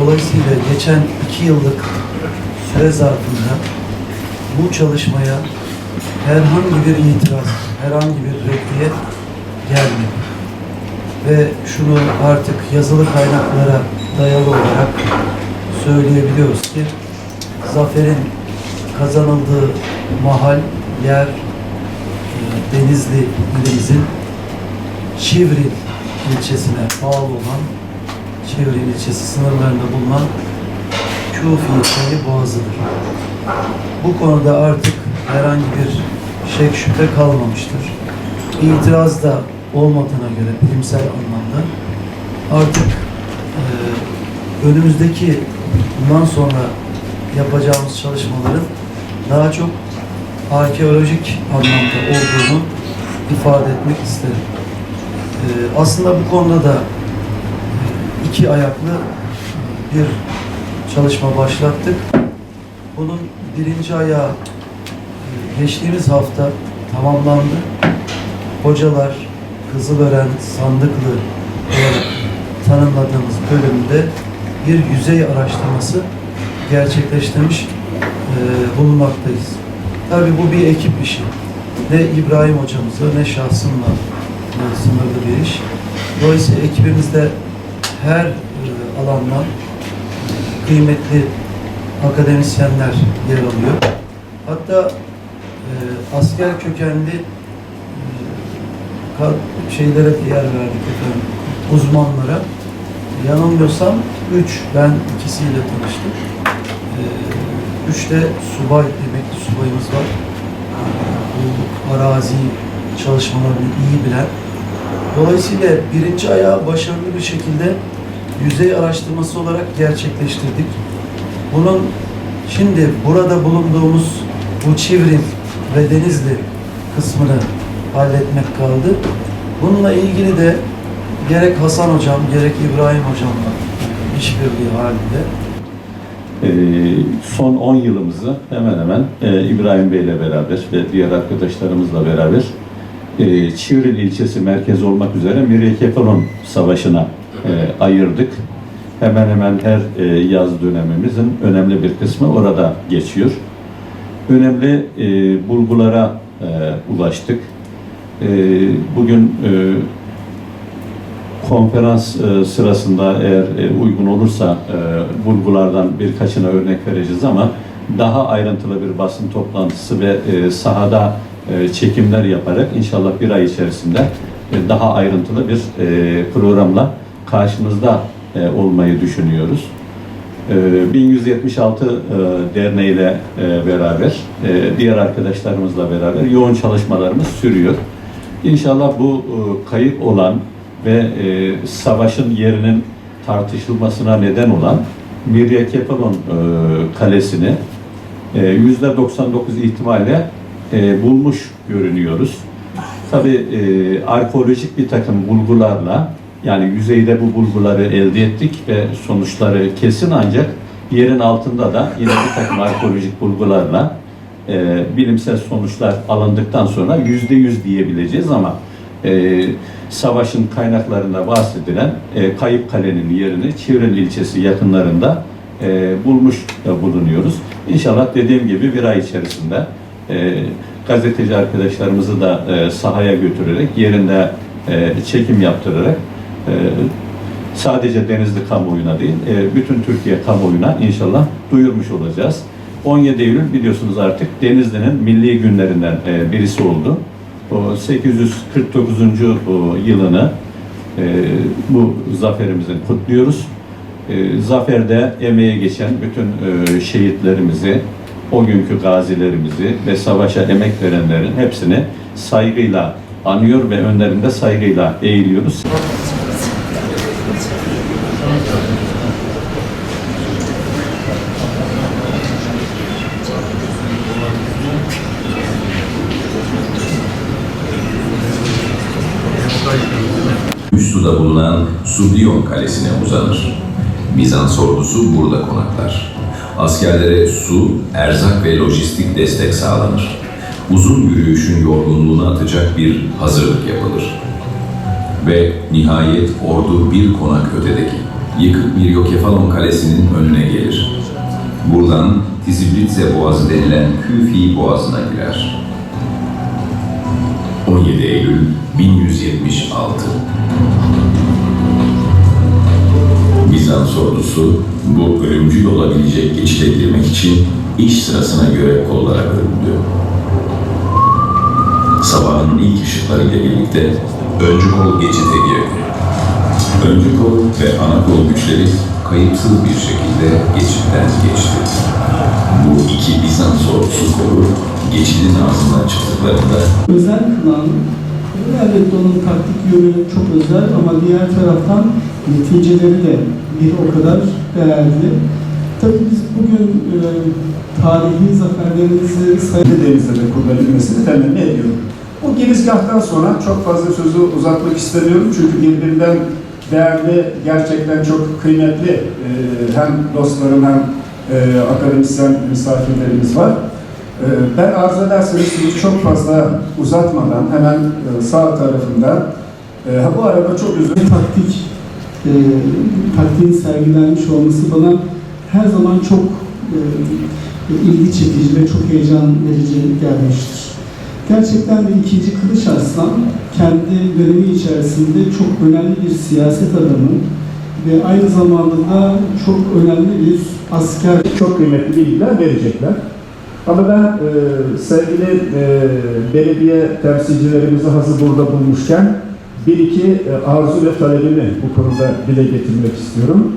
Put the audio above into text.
Dolayısıyla geçen iki yıllık süre zarfında bu çalışmaya herhangi bir itiraz, herhangi bir reddiye gelmedi. Ve şunu artık yazılı kaynaklara dayalı olarak söyleyebiliyoruz ki zaferin kazanıldığı mahal, yer e, Denizli ilimizin Çivril ilçesine bağlı olan Çivril ilçesi sınırlarında bulunan Kufi köyü boğazıdır. Bu konuda artık herhangi bir şek şüphe kalmamıştır. İtiraz da olmadığına göre bilimsel anlamda artık e, önümüzdeki bundan sonra yapacağımız çalışmaların daha çok arkeolojik anlamda olduğunu ifade etmek isterim. E, aslında bu konuda da iki ayaklı bir çalışma başlattık. Bunun birinci ayağı e, geçtiğimiz hafta tamamlandı. Hocalar Kızılören Sandıklı olarak tanımladığımız bölümde bir yüzey araştırması gerçekleştirmiş e, bulunmaktayız. Tabii bu bir ekip işi. Ne İbrahim hocamızla ne şahsımla e, sınırlı bir iş. Dolayısıyla ekibimizde her e, alandan kıymetli akademisyenler yer alıyor. Hatta e, asker kökenli e, şeylere yer verdik efendim, uzmanlara. Yanılmıyorsam üç, ben ikisiyle tanıştım. E, üç de subay, emekli subayımız var. Bu arazi çalışmalarını iyi bilen. Dolayısıyla birinci ayağı başarılı bir şekilde yüzey araştırması olarak gerçekleştirdik. Bunun şimdi burada bulunduğumuz bu Çivrin ve Denizli kısmını halletmek kaldı. Bununla ilgili de gerek Hasan Hocam, gerek İbrahim Hocam'la işbirliği halinde Ee, son 10 yılımızı hemen hemen e, İbrahim Bey ile beraber ve diğer arkadaşlarımızla beraber e, Çivril ilçesi merkez olmak üzere Miryekefalon Savaşı'na e, ayırdık. Hemen hemen her e, yaz dönemimizin önemli bir kısmı orada geçiyor. Önemli e, bulgulara e, ulaştık. E, bugün e, konferans e, sırasında eğer e, uygun olursa e, bulgulardan birkaçına örnek vereceğiz ama daha ayrıntılı bir basın toplantısı ve e, sahada çekimler yaparak inşallah bir ay içerisinde e, daha ayrıntılı bir e, programla karşınızda e, olmayı düşünüyoruz. E, 1176 e, derneğiyle e, beraber, e, diğer arkadaşlarımızla beraber yoğun çalışmalarımız sürüyor. İnşallah bu e, kayıp olan ve e, savaşın yerinin tartışılmasına neden olan Mirya Kefalon e, Kalesi'ni e, %99 ihtimalle e, bulmuş görünüyoruz. Tabi e, arkeolojik bir takım bulgularla yani yüzeyde bu bulguları elde ettik ve sonuçları kesin ancak yerin altında da yine bir takım arkeolojik bulgularla e, bilimsel sonuçlar alındıktan sonra yüzde yüz diyebileceğiz ama e, savaşın kaynaklarında bahsedilen e, Kayıp Kale'nin yerini Çivril ilçesi yakınlarında e, bulmuş e, bulunuyoruz. İnşallah dediğim gibi bir ay içerisinde e, gazeteci arkadaşlarımızı da e, sahaya götürerek yerinde e, çekim yaptırarak e, sadece Denizli kamuoyuna değil, e, bütün Türkiye kamuoyuna inşallah duyurmuş olacağız. 17 Eylül biliyorsunuz artık Denizli'nin milli günlerinden e, birisi oldu. O 849. o yılını e, bu zaferimizin kutluyoruz. E, zaferde emeğe geçen bütün e, şehitlerimizi, o günkü gazilerimizi ve savaşa emek verenlerin hepsini saygıyla anıyor ve önlerinde saygıyla eğiliyoruz. Üst suda bulunan Sudion Kalesi'ne uzanır. Bizans ordusu burada konaklar. Askerlere su, erzak ve lojistik destek sağlanır. Uzun yürüyüşün yorgunluğunu atacak bir hazırlık yapılır. Ve nihayet ordu bir konak ötedeki yıkık bir Yokefalon Kalesi'nin önüne gelir. Buradan Tiziblitze Boğazı denilen Küfi Boğazı'na girer. 17 Eylül 1176 Bizans ordusu bu ölümcül olabilecek geçide girmek için iş sırasına göre kollarak örüldü. Sabahın ilk ışıklarıyla birlikte öncü kol geçite girdi. Öncü kol ve ana kol güçleri kayıpsız bir şekilde geçitten geçti. Bu iki Bizans ordusu kolu geçidin ağzından çıktıklarında özel kılan elbette onun taktik yönü çok özel ama diğer taraftan neticeleri de bir o kadar değerli. Tabii biz bugün e, tarihi zaferlerimizi say Kendi denizde de kullanabilmesini temenni ediyorum. O girizgahtan sonra çok fazla sözü uzatmak istemiyorum çünkü birbirinden değerli, gerçekten çok kıymetli e, hem dostlarım hem e, akademisyen misafirlerimiz var. E, ben arzu ederseniz sözü çok fazla uzatmadan hemen e, sağ tarafında e, ha bu arada çok üzüldüm. taktik e, taktiğin sergilenmiş olması bana her zaman çok e, ilgi çekici ve çok heyecan verici gelmiştir. Gerçekten de ikinci Kılıç Arslan kendi dönemi içerisinde çok önemli bir siyaset adamı ve aynı zamanda da çok önemli bir asker çok kıymetli bilgiler verecekler. Ama ben e, sevgili e, belediye temsilcilerimizi hazır burada bulmuşken bir iki e, arzu ve talebimi bu konuda dile getirmek istiyorum.